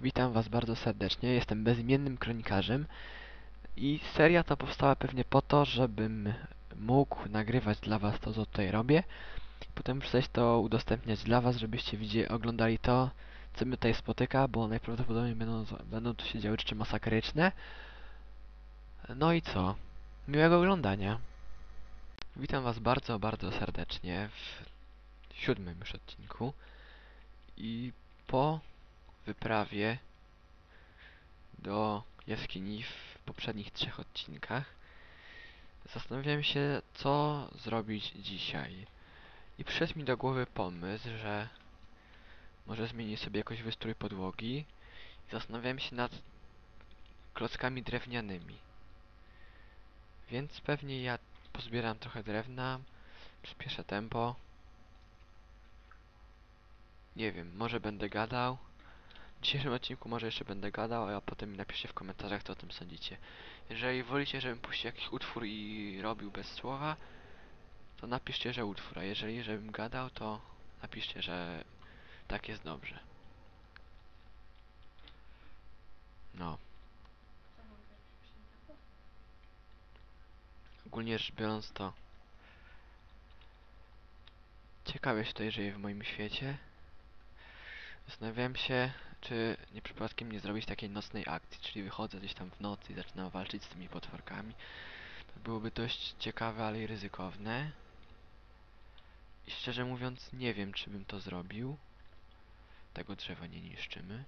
Witam Was bardzo serdecznie. Jestem bezimiennym kronikarzem i seria ta powstała pewnie po to, żebym mógł nagrywać dla Was to, co tutaj robię. Potem przejść to udostępniać dla Was, żebyście widzieli, oglądali to, co mnie tutaj spotyka, bo najprawdopodobniej będą, będą tu się działy rzeczy masakryczne. No i co? Miłego oglądania. Witam Was bardzo, bardzo serdecznie w siódmym już odcinku. I po wyprawie do jaskini w poprzednich trzech odcinkach zastanawiałem się, co zrobić dzisiaj. I przyszedł mi do głowy pomysł, że może zmienić sobie jakoś wystrój podłogi. I zastanawiałem się nad klockami drewnianymi. Więc pewnie ja pozbieram trochę drewna, przyspieszę tempo. Nie wiem, może będę gadał. W dzisiejszym odcinku może jeszcze będę gadał, a potem napiszcie w komentarzach, co o tym sądzicie. Jeżeli wolicie, żebym puścił jakiś utwór i robił bez słowa, to napiszcie, że utwór, a jeżeli żebym gadał, to napiszcie, że tak jest dobrze. No. Ogólnie rzecz biorąc to ciekawie się tutaj żyje w moim świecie. Zastanawiałem się, czy nie przypadkiem nie zrobić takiej nocnej akcji, czyli wychodzę gdzieś tam w nocy i zaczynam walczyć z tymi potworkami. To byłoby dość ciekawe, ale i ryzykowne. I szczerze mówiąc, nie wiem, czy bym to zrobił. Tego drzewa nie niszczymy.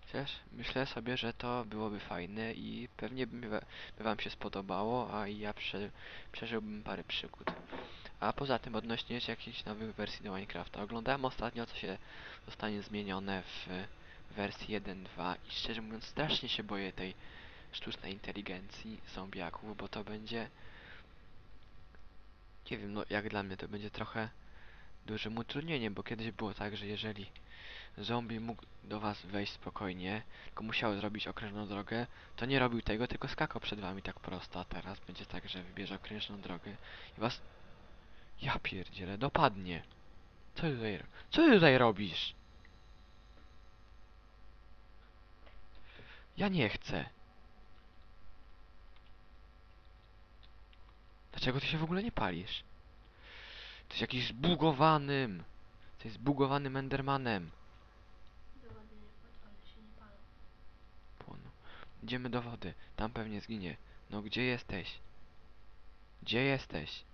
Chociaż myślę sobie, że to byłoby fajne i pewnie by, wam się spodobało, a ja prze, przeżyłbym parę przygód. A poza tym odnośnie jakichś nowych wersji do Minecrafta. Oglądałem ostatnio, co się zostanie zmienione w wersji 1.2 i szczerze mówiąc strasznie się boję tej sztucznej inteligencji zombiaków, bo to będzie... Nie wiem, no jak dla mnie to będzie trochę dużym utrudnieniem, bo kiedyś było tak, że jeżeli zombie mógł do was wejść spokojnie, tylko musiał zrobić okrężną drogę, to nie robił tego, tylko skakał przed wami tak prosto, a teraz będzie tak, że wybierze okrężną drogę i was ja pierdzielę, dopadnie. Co ty tutaj, co tutaj robisz? Ja nie chcę. Dlaczego ty się w ogóle nie palisz? Jesteś jakiś zbugowanym. Jesteś zbugowanym Endermanem. Idziemy do wody. Tam pewnie zginie. No gdzie jesteś? Gdzie jesteś?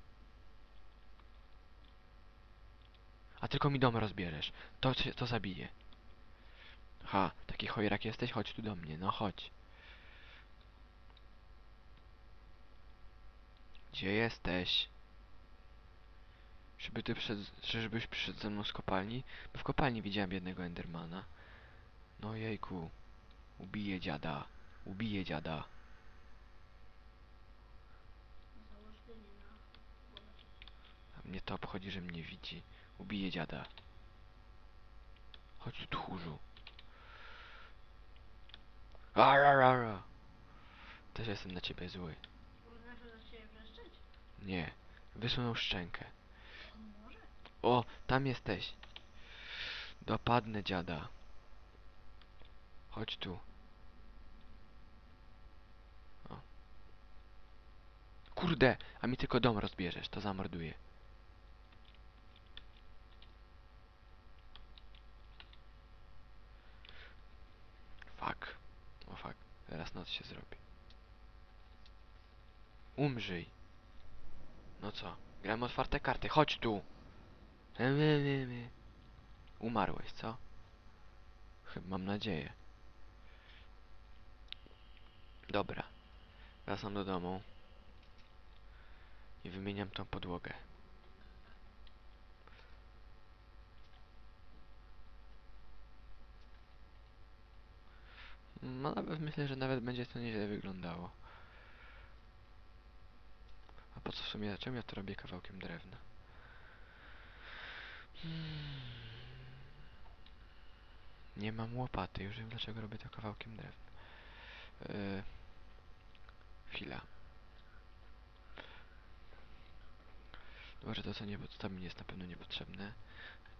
A tylko mi dom rozbierzesz. To cię to zabije. Ha, taki chojrak jesteś? Chodź tu do mnie, no chodź. Gdzie jesteś? Żeby ty przyszedł, żebyś przyszedł ze mną z kopalni? Bo w kopalni widziałem jednego Endermana. No jejku. Ubiję dziada. Ubiję dziada. A mnie to obchodzi, że mnie widzi. Ubiję dziada. Chodź tu, tchórzu. Ararara. Też jestem na ciebie zły. Nie. Wysunął szczękę. O, tam jesteś. Dopadnę dziada. Chodź tu. O. Kurde, a mi tylko dom rozbierzesz, to zamorduję. Fuck. O fuck, teraz noc się zrobi. Umrzyj. No co? Gramy otwarte karty, chodź tu! Umarłeś, co? Chyba mam nadzieję. Dobra. Wracam do domu. I wymieniam tą podłogę. No nawet myślę, że nawet będzie to nieźle wyglądało. A po co w sumie, czemu ja to robię kawałkiem drewna? Hmm. Nie mam łopaty, już wiem dlaczego robię to kawałkiem drewna. Yy, chwila. Może to co nie, bo to mi jest na pewno niepotrzebne.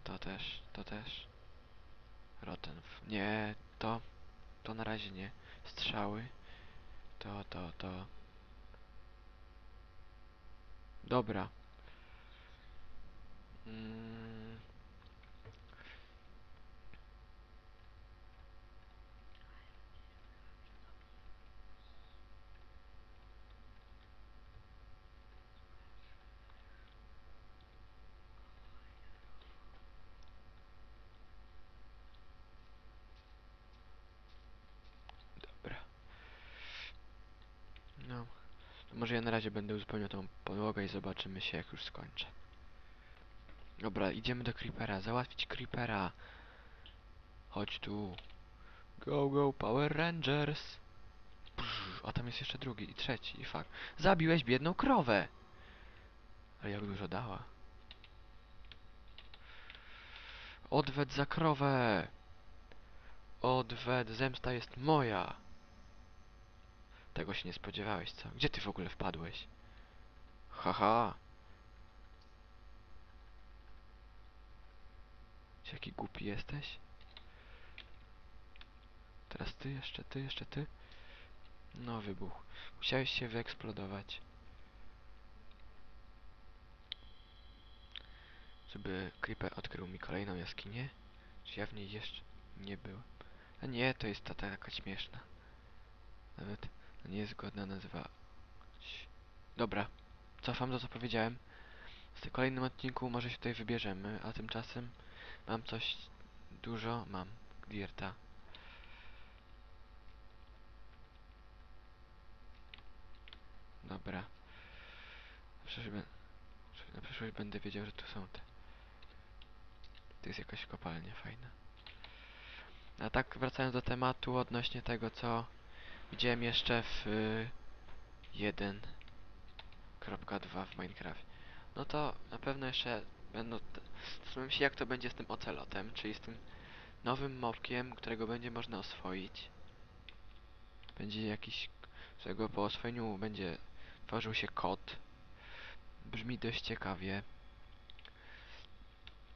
to też, to też. Rotten. Nie, to, to na razie nie. Strzały. To, to, to. Dobra. Mm. Dobra. No. To może ja na razie będę uzupełniał tą podłogę i zobaczymy się jak już skończę. Dobra, idziemy do Creepera. Załatwić Creepera. Chodź tu. Go, go, Power Rangers. Brrr, a tam jest jeszcze drugi i trzeci. I fuck. Zabiłeś biedną krowę. Ale jak dużo dała. Odwet za krowę. Odwet, zemsta jest moja. Tego się nie spodziewałeś, co? Gdzie ty w ogóle wpadłeś? Haha. Jaki głupi jesteś? Teraz ty, jeszcze ty, jeszcze ty. No, wybuch. Musiałeś się wyeksplodować. Żeby Creeper odkrył mi kolejną jaskinię. Czy ja w niej jeszcze nie byłem? A nie, to jest ta taka śmieszna. Nawet nie jest godna nazywa. Dobra, cofam to co powiedziałem. W tym kolejnym odcinku może się tutaj wybierzemy, a tymczasem mam coś dużo, mam Dirta. Dobra. Na przyszłość będę wiedział, że tu są te. To jest jakaś kopalnia fajna. A tak wracając do tematu odnośnie tego, co widziałem jeszcze w y, 1.2 w Minecraft. No to na pewno jeszcze będą... Zastanawiam się jak to będzie z tym ocelotem, czyli z tym nowym mobkiem, którego będzie można oswoić. Będzie jakiś, którego po oswojeniu będzie tworzył się kot. Brzmi dość ciekawie.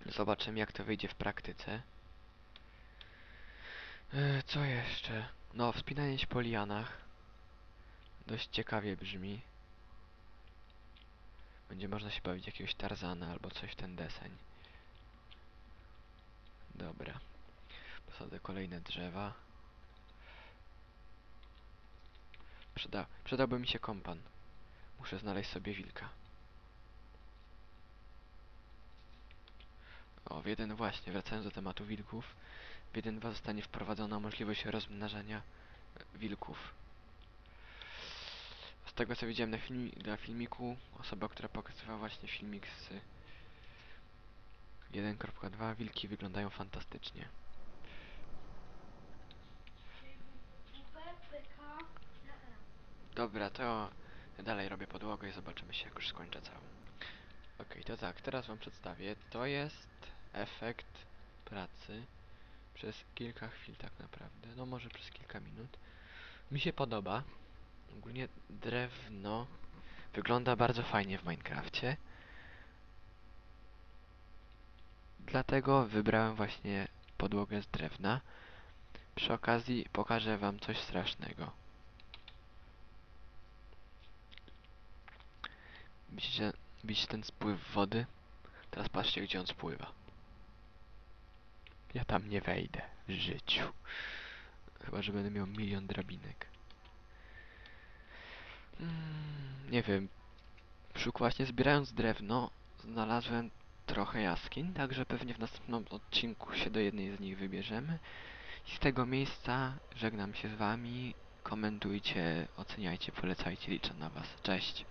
Zobaczymy jak to wyjdzie w praktyce. E, co jeszcze? No, wspinanie się po lianach. Dość ciekawie brzmi. Będzie można się bawić jakiegoś Tarzana albo coś w ten deseń. Dobra. Posadzę kolejne drzewa. Przyda przydałby mi się kompan. Muszę znaleźć sobie wilka. O, w jeden właśnie, wracając do tematu wilków. W 1.2 zostanie wprowadzona możliwość rozmnażania e, wilków. Z tego co widziałem na, filmi filmiku, osoba, która pokazywała właśnie filmik z 1.2, wilki wyglądają fantastycznie. Dobra, to dalej robię podłogę i zobaczymy się jak już skończę całą. Okej, to tak, teraz wam przedstawię. To jest efekt pracy przez kilka chwil tak naprawdę. No może przez kilka minut. Mi się podoba. Ogólnie drewno wygląda bardzo fajnie w Minecrafcie. Dlatego wybrałem właśnie podłogę z drewna. Przy okazji pokażę wam coś strasznego. Widzicie, widzicie ten spływ wody? Teraz patrzcie, gdzie on spływa. Ja tam nie wejdę w życiu. Chyba, że będę miał milion drabinek. Mm, nie wiem. Szuk właśnie zbierając drewno, znalazłem trochę jaskiń, także pewnie w następnym odcinku się do jednej z nich wybierzemy. I z tego miejsca żegnam się z wami. Komentujcie, oceniajcie, polecajcie, liczę na was. Cześć!